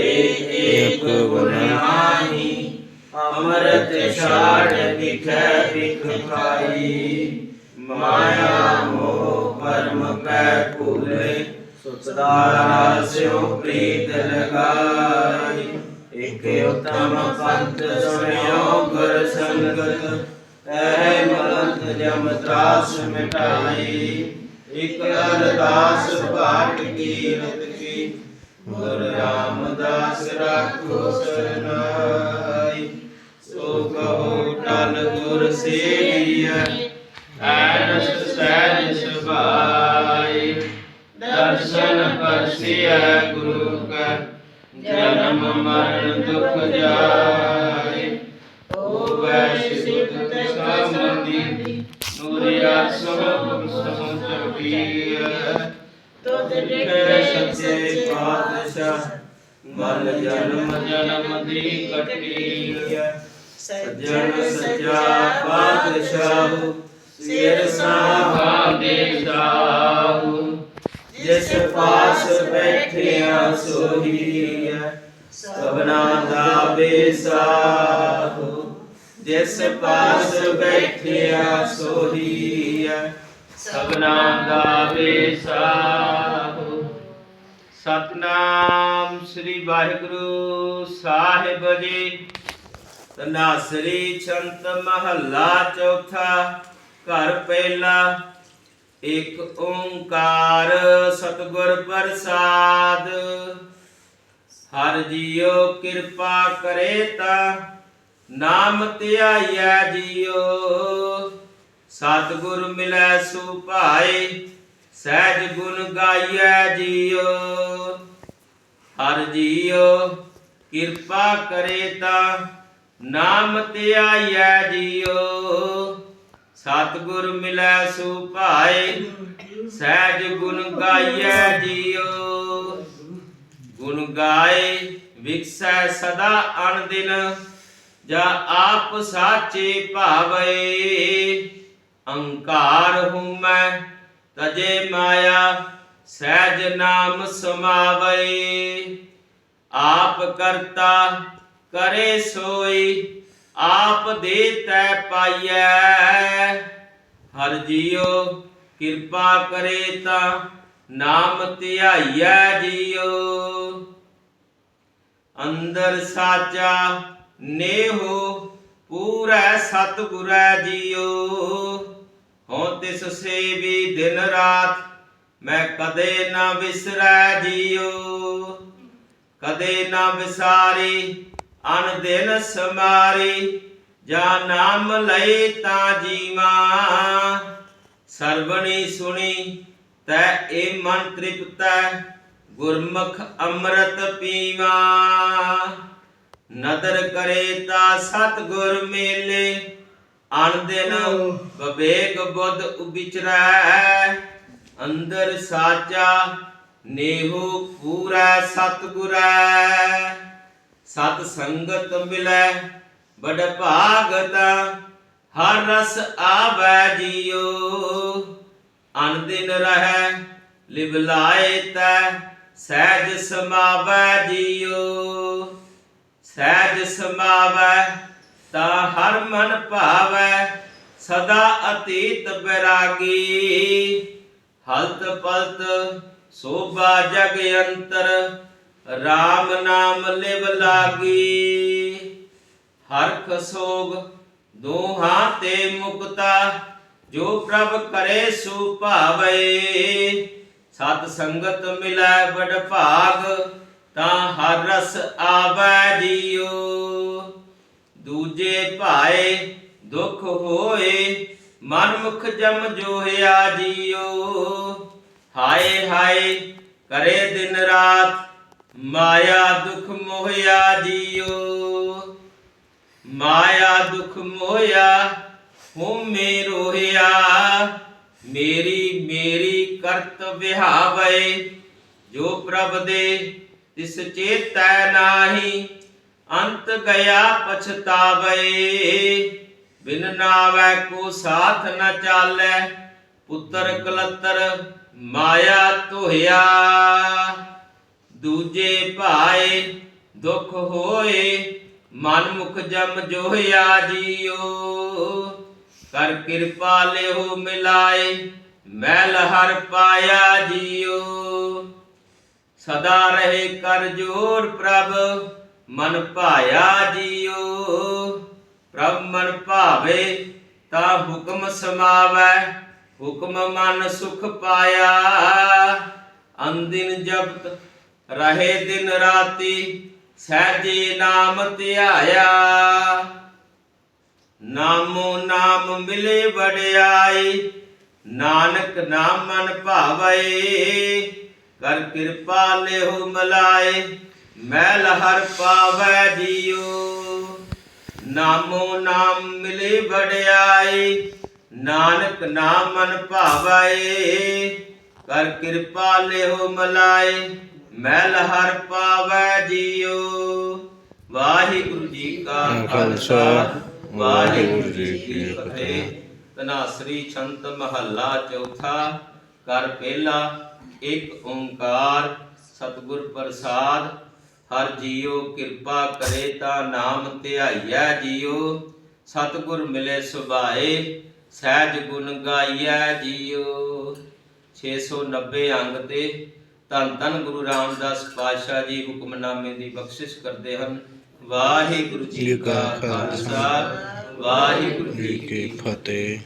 ਕਰੇ ਏਕ ਗੁਨਾਹੀ ਅੰਮ੍ਰਿਤ ਛਾੜ ਵਿਖੈ ਵਿਖ ਖਾਈ ਮਾਇਆ ਮੋਹ ਪਰਮ ਪੈ ਭੂਲੇ ਸਦਾ ਸਿਉ ਪ੍ਰੀਤ ਲਗਾਈ ਇਕ ਉਤਮ ਪੰਥ ਸੁਣਿਓ ਗੁਰ ਸੰਗਤ ਐ ਮਲੰਤ ਜਮ ਤਰਾਸ ਮਿਟਾਈ ਇਕ ਅਰਦਾਸ ਪਾਠ ਕੀਰਤ ਕੀ ਗੁਰ ਰਾਮਦਾਸ ਰਾਖੋ ਸਰਨਾਈ ਸੋ ਕਹੋ ਟਲ ਗੁਰ ਸੇਵੀਐ, ਐਨਸ ਸਹਿਜ ਸੁਭਾਈ ਦਰਸ਼ਨ ਪਰਸਿਐ ਗੁਰੂ ਕਾ, ਜਨਮ ਮਰਨ ਦੁਖ ਜਾਏ। ਓ ਵੈਸ਼ ਸੁਤ ਨੂਰਿਆ ਸਭ ਸਮੁਚ ਪੀਐ। ਲਿਖੇ ਸੱਚੇ ਪਾਤਸ਼ਾਹ ਮਨ ਜਨਮ ਜਨਮ ਦੀ ਕਟੀਐ ਸੱਜਣ ਸੱਚਾ ਪਾਤਸ਼ਾਹ ਸਿਰ ਸਾਹਾ ਦੇ ਸਾਹੂ ਜਿਸ ਪਾਸ ਬੈਠਿਆ ਸੋਹੀਐ ਸਭਨਾ ਦਾ ਬੇਸਾਹੂ ਜਿਸ ਪਾਸ ਬੈਠਿਆ ਸੋਹੀਐ ਸਭਨਾ ਦਾ ਬੇਸਾਹੂ ਸਤਨਾਮ ਸ੍ਰੀ ਵਾਹਿਗੁਰੂ ਸਾਹਿਬ ਜੀ। ਤਨਾਸਰੀ ਛੰਤ ਮਹੱਲਾ ਚੌਥਾ ਘਰ ਪਹਿਲਾ, ਇਕ ਓੰਕਾਰ ਸਤਿਗੁਰ ਪ੍ਰਸਾਦ। ਹਰ ਜੀਉ ਕਿਰਪਾ ਕਰੇ ਤਾ ਨਾਮ ਧਿਆਈਐ ਜੀਉ। ਸਤਿਗੁਰ ਮਿਲੈ ਸੁਭਾਏ ਸਹਿਜ ਗੁਣ ਗਾਈਐ ਜੀਉ ਹਰ ਜੀਉ ਕਿਰਪਾ ਕਰੇ ਤਾ ਨਾਮ ਧਿਆਈਐ ਜੀਉ ਸਤਿਗੁਰ ਮਿਲੈ ਸੁਭਾਏ ਸਹਿਜ ਗੁਣ ਗਾਈਐ ਜੀਉ ਗੁਣ ਗਾਏ, ਵਿਕਸੈ ਸਦਾ ਅਣ ਦਿਨ ਜਾ ਆਪ ਸਾਚੇ ਭਾਵੇ ਅੰਕਾਰ ਹੂੰ ਮੈਂ ਤਜੇ ਮਾਇਆ, ਸਹਿਜ ਨਾਮ ਸਮਾਵੇ ਆਪ ਕਰਤਾ, ਕਰੇ ਸੋਈ, ਆਪ ਦੇ ਤੈ ਪਾਈਐ। ਹਰ ਜੀਓ ਕਿਰਪਾ ਕਰੇ ਤਾਂ, ਨਾਮ ਧਿਆਈਐ ਜੀਉ। ਅੰਦਰ ਸਾਚਾ ਨੇਹੋ, ਪੂਰੈ ਸਤਿਗੁਰੈ ਜੀਓ ਹੋ ਤਿਸ ਸੇਵੀ ਦਿਨ ਰਾਤ ਮੈਂ ਕਦੇ ਨਾ ਵਿਸਰੈ ਜੀਉ। ਕਦੇ ਨਾ ਵਿਸਾਰੀ, ਅਨ ਦਿਨ ਸਮਾਰੀ, ਜਾ ਨਾਮ ਲਏ ਤਾਂ ਜੀਵਾ। ਸਰਵਣੀ ਸੁਣੀ, ਤੈ ਏ ਮਨ ਤ੍ਰਿਪਤੈ ਗੁਰਮੁਖ ਅੰਮ੍ਰਿਤ ਪੀਵਾ। ਨਦਰ ਕਰੇ ਤਾ ਸਤਿਗੁਰ ਮੇਲੇ ਅਨ ਵਿਵੇਕ ਬੁੱਧ ਉਬਿਚਰੈ ਅੰਦਰ ਸਾਚਾ ਨੇਹੋ ਪੂਰਾ ਸਤਿਗੁਰੈ। ਸਤ ਸੰਗਤ ਮਿਲੈ ਬੜ ਭਾਗਤ, ਹਰ ਰਸ ਆਵੈ ਜੀਉ। ਅਨ ਦਿਨ ਰਹੈ, ਲਿਵ ਲਾਏ ਤੈ ਸਹਿਜ ਸਮਾਵੈ ਜੀਉ। ਸਹਿਜ ਸਮਾਵੈ ਤਾ ਹਰ ਮਨ ਭਾਵੈ, ਸਦਾ ਅਤੀਤ ਬਿਰਾਗੀ। ਹਲਤ ਪਲਤ ਸੋਭਾ ਜਗ ਅੰਤਰ RAM ਨਾਮ ਲਿਵ ਲਾਗੀ। ਹਰਖ ਸੋਗ ਦੋਹਾਂ ਤੇ ਮੁਕਤਾ, ਜੋ ਪ੍ਰਭ ਕਰੇ ਸੋ ਭਾਵੇ। ਸਤ ਸੰਗਤ ਮਿਲੈ ਬੜ ਭਾਗ ਤਾਂ ਹਰ ਰਸ ਆਵੈ ਜੀਉ। ਦੂਜੇ ਭਾਏ ਦੁਖ ਹੋਏ ਮਨ ਮੁਖ ਜਮ ਜੋਹਿਆ ਜੀਉ ਹਾਏ ਹਾਏ, ਕਰੇ ਦਿਨ ਰਾਤ ਮਾਇਆ ਦੁਖ ਮੋਹਿਆ ਜੀਉ ਮਾਇਆ ਦੁਖ ਮੋਹਿਆ, ਹਉਮੈ ਰੋਹਿਆ। ਮੇਰੀ ਮੇਰੀ ਕਰਤ ਵਿਹਾਵੇ, ਜੋ ਪ੍ਰਭ ਦੇ ਤਿਸ ਚੇਤੈ ਨਾਹੀ ਅੰਤ ਗਿਆ ਪਛਤਾਵੇ, ਬਿਨ ਨਾਵੈ ਕੋ ਸਾਥ ਨ ਚਾਲੈ, ਪੁੱਤਰ ਕਲਤਰ ਮਾਇਆ ਧੋਇਆ। ਦੂਜੇ ਭਾਏ ਦੁਖ ਹੋਏ ਮਨ ਮੁਖ ਜਮ ਜੋਹਿਆ ਜੀਓ। ਕਰ ਕਿਰਪਾ ਲਿਓ ਮਿਲਾਏ ਮੈਲ ਹਰ ਪਾਇਆ ਜੀਓ। ਸਦਾ ਰਹੇ ਕਰ ਜੋੜ ਪ੍ਰਭ ਮਨ ਭਾਇਆ ਜੀਓ ਪ੍ਰਭ ਮਨ ਭਾਵੇ ਤਾ ਹੁਕਮ ਸਮਾਵੈ, ਹੁਕਮ ਮਨ ਸੁਖ ਪਾਇਆ। ਅੰਦਿਨ ਜਪਤ ਰਹੇ ਦਿਨ ਰਾਤੀ, ਸਹਿਜੇ ਨਾਮ ਧਿਆਇਆ। ਨਾਮੋ ਨਾਮ ਮਿਲੇ ਵਡਿਆਈ, ਨਾਨਕ ਨਾਮ ਮਨ ਭਾਵੈ। ਕਰ ਕਿਰਪਾ ਲਿਹੁ ਮਲਾਏ ਮੈਲ ਹਰ ਪਾਵੈ ਜੀਓ ਨਾਮੋ ਨਾਮ ਮਿਲੇ ਵਡਿਆਈ ਨਾਨਕ ਨਾਮ ਮਨ ਭਾਵੈ ਕਰ ਕਿਰਪਾ ਲਿਹੁ ਮਲਾਏ ਮੈਲ ਹਰ ਪਾਵੈ ਜੀਓ ਵਾਹਿਗੁਰੂ ਜੀ ਕਾ ਖਾਲਸਾ ਵਾਹਿਗੁਰੂ ਜੀ ਕੀ ਫਤਿਹ। ਤਨਾਸਰੀ ਛੰਤ ਮਹੱਲਾ ਚੌਥਾ ਕਰ ਪਹਿਲਾ ਇੱਕ ਓੰਕਾਰ ਸਤਿਗੁਰ ਪ੍ਰਸਾਦ ਹਰ ਜੀਉ ਕਿਰਪਾ ਕਰੇ ਤਾਂ ਨਾਮ ਧਿਆਈਐ ਜੀਉ। ਸਤਿਗੁਰ ਮਿਲੇ ਸੁਭਾਏ, ਸਹਿਜ ਗੁਣ ਗਾਈਐ ਜੀਉ। 690 ਅੰਗ ਤੇ ਧੰਨ ਧੰਨ ਗੁਰੂ ਰਾਮਦਾਸ ਪਾਤਸ਼ਾਹ ਜੀ ਹੁਕਮਨਾਮੇ ਦੀ ਬਖਸ਼ਿਸ਼ ਕਰਦੇ ਹਨ। ਵਾਹਿਗੁਰੂ ਜੀ ਕਾ ਖਾਲਸਾ, ਵਾਹਿਗੁਰੂ ਜੀ ਕੀ ਫਤਿਹ।